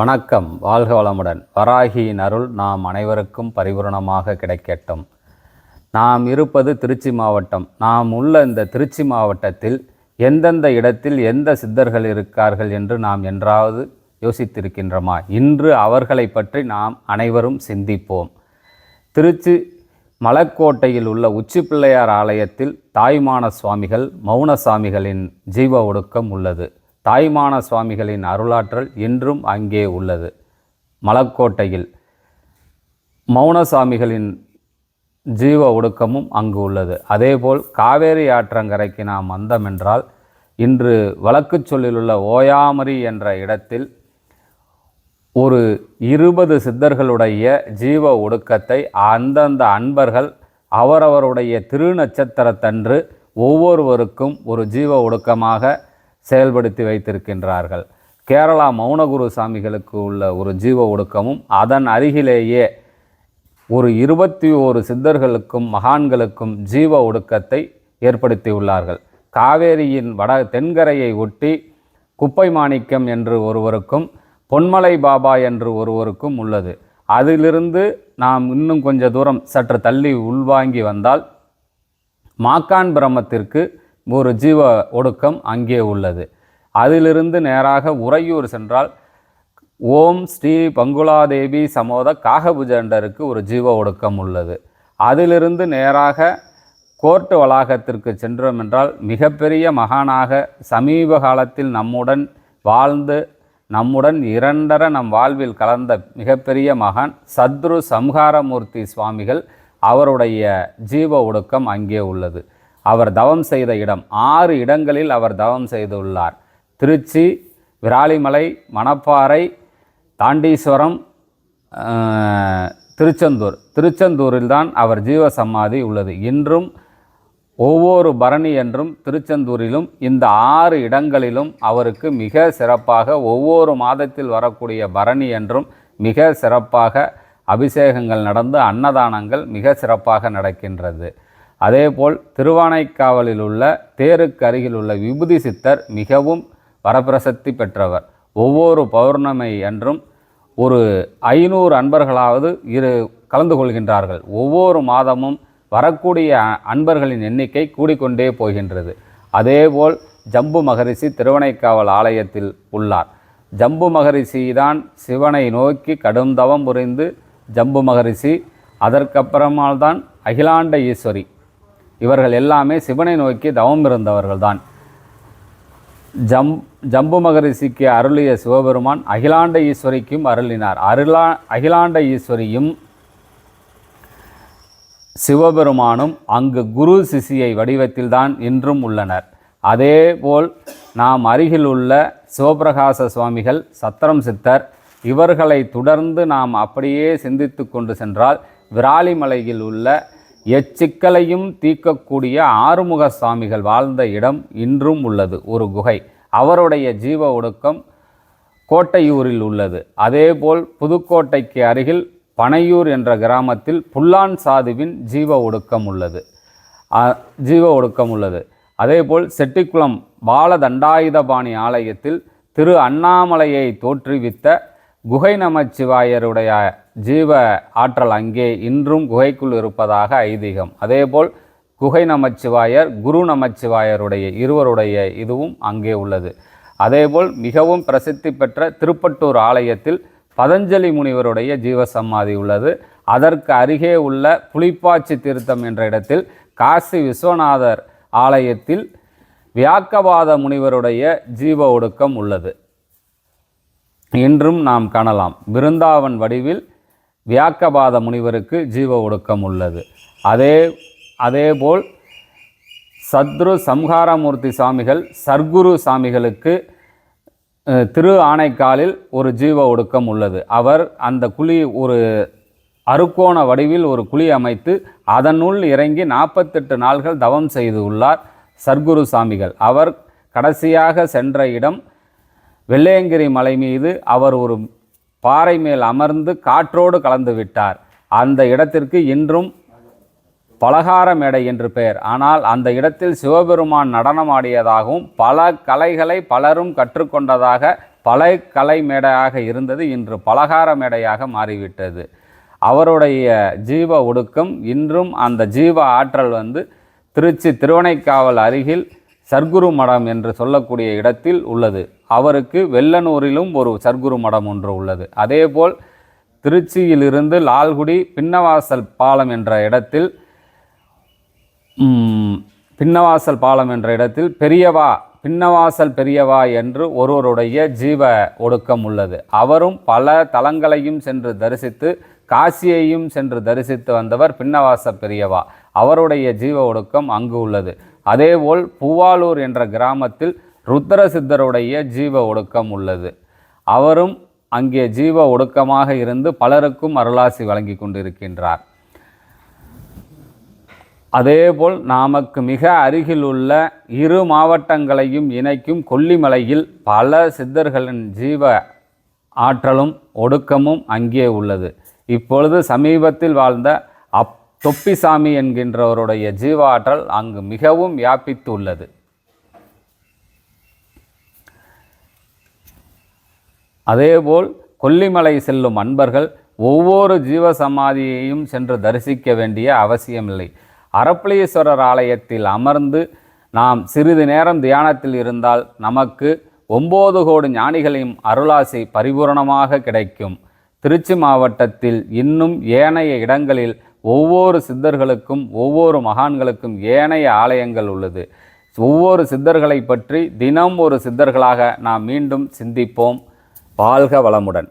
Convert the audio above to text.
வணக்கம். வாழ்க வளமுடன். வராகியின் அருள் நாம் அனைவருக்கும் பரிபூரணமாக கிடைக்கட்டும். நாம் இருப்பது திருச்சி மாவட்டம். நாம் உள்ள இந்த திருச்சி மாவட்டத்தில் எந்தெந்த இடத்தில் எந்த சித்தர்கள் இருக்கார்கள் என்று நாம் என்றாவது யோசித்திருக்கின்றோமா? இன்று அவர்களை பற்றி நாம் அனைவரும் சிந்திப்போம். திருச்சி மலக்கோட்டையில் உள்ள உச்சி பிள்ளையார் ஆலயத்தில் தாய்மான சுவாமிகள் மௌன சுவாமிகளின் ஜீவ ஒடுக்கம் உள்ளது. தாய்மான சுவாமிகளின் அருளாற்றல் இன்றும் அங்கே உள்ளது. மலக்கோட்டையில் மௌன சுவாமிகளின் ஜீவ ஒடுக்கமும் அங்கு உள்ளது. அதேபோல் காவேரி ஆற்றங்கரைக்கு நாம் வந்தமென்றால் இன்று வழக்குச் சொல்லிலுள்ள ஓயாமரி என்ற இடத்தில் ஒரு இருபது சித்தர்களுடைய ஜீவ ஒடுக்கத்தை அந்தந்த அன்பர்கள் அவரவருடைய திருநட்சத்திரத்தன்று ஒவ்வொருவருக்கும் ஒரு ஜீவ ஒடுக்கமாக செயல்படுத்தி வைத்திருக்கின்றார்கள். கேரளா மௌனகுரு சாமிகளுக்கு உள்ள ஒரு ஜீவ ஒடுக்கமும் அதன் அருகிலேயே ஒரு இருபத்தி ஓரு சித்தர்களுக்கும் மகான்களுக்கும் ஜீவ ஒடுக்கத்தை ஏற்படுத்தியுள்ளார்கள். காவேரியின் வட தென்கரையை ஒட்டி குப்பை மாணிக்கம் என்று ஒருவருக்கும் பொன்மலை பாபா என்று ஒருவருக்கும் உள்ளது. அதிலிருந்து நாம் இன்னும் கொஞ்ச தூரம் சற்று தள்ளி உள்வாங்கி வந்தால் மாக்கான் பிரம்மத்திற்கு ஒரு ஜீவ ஒடுக்கம் அங்கே உள்ளது. அதிலிருந்து நேராக உறையூர் சென்றால் ஓம் ஸ்ரீ பங்குலாதேவி சமோத காகபுஜண்டருக்கு ஒரு ஜீவ ஒடுக்கம் உள்ளது. அதிலிருந்து நேராக கோர்ட்டு வளாகத்திற்கு சென்றோம் என்றால் மிகப்பெரிய மகானாக சமீப காலத்தில் நம்முடன் வாழ்ந்து நம்முடன் இரண்டர நம் வாழ்வில் கலந்த மிகப்பெரிய மகான் சத்ரு சம்ஹாரமூர்த்தி சுவாமிகள் அவருடைய ஜீவ ஒடுக்கம் அங்கே உள்ளது. அவர் தவம் செய்த இடம். ஆறு இடங்களில் அவர் தவம் செய்துள்ளார். திருச்சி விராலிமலை மணப்பாறை தாண்டீஸ்வரம் திருச்செந்தூர். திருச்செந்தூரில்தான் அவர் ஜீவ சமாதி உள்ளது. இன்றும் ஒவ்வொரு பரணி என்றும் திருச்செந்தூரிலும் இந்த ஆறு இடங்களிலும் அவருக்கு மிக சிறப்பாக ஒவ்வொரு மாதத்தில் வரக்கூடிய பரணி என்றும் மிக சிறப்பாக அபிஷேகங்கள் நடந்து அன்னதானங்கள் மிக சிறப்பாக நடக்கின்றது. அதேபோல் திருவானைக்காவலில் உள்ள தேருக்கு அருகில் உள்ள விபூதி சித்தர் மிகவும் வரப்பிரசத்தி பெற்றவர். ஒவ்வொரு பௌர்ணமி என்றும் ஒரு ஐநூறு அன்பர்களாவது இரு கலந்து கொள்கின்றார்கள். ஒவ்வொரு மாதமும் வரக்கூடிய அன்பர்களின் எண்ணிக்கை கூடிக்கொண்டே போகின்றது. அதேபோல் ஜம்பு மகரிஷி திருவனைக்காவல் ஆலயத்தில் உள்ளார். ஜம்பு மகரிஷி தான் சிவனை நோக்கி கடும் தவம் புரிந்து ஜம்பு மகரிஷி அதற்கப்புறமால்தான் அகிலாண்ட ஈஸ்வரி இவர்கள் எல்லாமே சிவனை நோக்கி தவம் இருந்தவர்கள்தான். ஜம் ஜம்பு மகரிஷிக்கு அருளிய சிவபெருமான் அகிலாண்ட ஈஸ்வரிக்கும் அருளினார். அருளா அகிலாண்ட ஈஸ்வரியும் சிவபெருமானும் அங்கு குரு சிசியை வடிவத்தில்தான் இன்றும் உள்ளனர். அதேபோல் நாம் அருகில் உள்ள சிவபிரகாச சுவாமிகள் சத்திரம் சித்தர் இவர்களை தொடர்ந்து நாம் அப்படியே சிந்தித்து கொண்டு சென்றால் விராலிமலையில் உள்ள எச்சிக்கலையும் தீர்க்கக்கூடிய ஆறுமுக சுவாமிகள் வாழ்ந்த இடம் இன்றும் உள்ளது ஒரு குகை. அவருடைய ஜீவ ஒடுக்கம் கோட்டையூரில் உள்ளது. அதேபோல் புதுக்கோட்டைக்கு அருகில் பனையூர் என்ற கிராமத்தில் புல்லான் சாதுவின் ஜீவ ஒடுக்கம் உள்ளது. ஜீவ ஒடுக்கம் உள்ளது. அதேபோல் செட்டிக்குளம் பாலதண்டாயுதபாணி ஆலயத்தில் திரு அண்ணாமலையை தோற்றுவித்த குகை நமச்சிவாயருடைய ஜீவ ஆற்றல் அங்கே இன்றும் குகைக்குள் இருப்பதாக ஐதீகம். அதேபோல் குகை நமச்சிவாயர் குரு நமச்சிவாயருடைய இருவருடைய இதுவும் அங்கே உள்ளது. அதேபோல் மிகவும் பிரசித்தி பெற்ற திருப்பட்டூர் ஆலயத்தில் பதஞ்சலி முனிவருடைய ஜீவசமாதி உள்ளது. அதற்கு அருகே உள்ள புலிப்பாச்சி தீர்த்தம் என்ற இடத்தில் காசி விஸ்வநாதர் ஆலயத்தில் வியாக்கவாத முனிவருடைய ஜீவ ஒடுக்கம் உள்ளது. இன்றும் நாம் காணலாம். பிருந்தாவன் வடிவில் வியாக்கபாத முனிவருக்கு ஜீவ ஒடுக்கம் உள்ளது. அதே அதேபோல் சத்ரு சம்ஹாரமூர்த்தி சாமிகள் சர்க்குரு சாமிகளுக்கு திரு ஆனைக்காலில் ஒரு ஜீவ ஒடுக்கம் உள்ளது. அவர் அந்த குழி ஒரு அறுக்கோண வடிவில் ஒரு குழி அமைத்து அதனுள் இறங்கி நாற்பத்தெட்டு நாள்கள் தவம் செய்து உள்ளார் சர்க்குரு சாமிகள். அவர் கடைசியாக சென்ற இடம் வெள்ளையங்கிரி மலை மீது அவர் ஒரு பாறை மேல் அமர்ந்து காற்றோடு கலந்து விட்டார். அந்த இடத்திற்கு இன்றும் பலகார மேடை என்று பெயர். ஆனால் அந்த இடத்தில் சிவபெருமான் நடனமாடியதாகவும் பல கலைகளை பலரும் கற்றுக்கொண்டதாக பல கலை மேடையாக இருந்தது. இன்று பலகார மேடையாக மாறிவிட்டது. அவருடைய ஜீவ ஒடுக்கம் இன்றும் அந்த ஜீவ ஆற்றல் வந்து திருச்சி திருவனைக்காவல் அருகில் சர்க்குரு மடம் என்று சொல்லக்கூடிய இடத்தில் உள்ளது. அவருக்கு வெள்ளனூரிலும் ஒரு சர்க்குரு மடம் ஒன்று உள்ளது. அதேபோல் திருச்சியிலிருந்து லால்குடி பின்னவாசல் பாலம் என்ற இடத்தில் பின்னவாசல் பாலம் என்ற இடத்தில் பெரியவா பின்னவாசல் பெரியவா என்று ஒருவருடைய ஜீவ ஒடுக்கம் உள்ளது. அவரும் பல தலங்களையும் சென்று தரிசித்து காசியையும் சென்று தரிசித்து வந்தவர் பின்னவாச பெரியவா. அவருடைய ஜீவ ஒடுக்கம் அங்கு உள்ளது. அதேபோல் பூவாலூர் என்ற கிராமத்தில் ருத்ர சித்தருடைய ஜீவ ஒடுக்கம் உள்ளது. அவரும் அங்கே ஜீவ ஒடுக்கமாக இருந்து பலருக்கும் அருளாசி வழங்கி கொண்டிருக்கின்றார். அதேபோல் நமக்கு மிக அருகில் உள்ள இரு மாவட்டங்களையும் இணைக்கும் கொல்லிமலையில் பல சித்தர்களின் ஜீவ ஆற்றலும் ஒடுக்கமும் அங்கே உள்ளது. இப்பொழுது சமீபத்தில் வாழ்ந்த அப் தொப்பிசாமி என்கின்றவருடைய ஜீவ ஆற்றல் அங்கு மிகவும் வியாபித்து உள்ளது அதேபோல் கொல்லிமலை செல்லும் அன்பர்கள் ஒவ்வொரு ஜீவ சமாதியையும் சென்று தரிசிக்க வேண்டிய அவசியமில்லை. அரப்பளீஸ்வரர் ஆலயத்தில் அமர்ந்து நாம் சிறிது நேரம் தியானத்தில் இருந்தால் நமக்கு ஒம்பது கோடி ஞானிகளையும் அருளாசி பரிபூரணமாக கிடைக்கும். திருச்சி மாவட்டத்தில் இன்னும் ஏனைய இடங்களில் ஒவ்வொரு சித்தர்களுக்கும் ஒவ்வொரு மகான்களுக்கும் ஏனைய ஆலயங்கள் உள்ளது. ஒவ்வொரு சித்தர்களை பற்றி தினம் ஒரு சித்தர்களாக நாம் மீண்டும் சிந்திப்போம். வாழ்க வளமுடன்.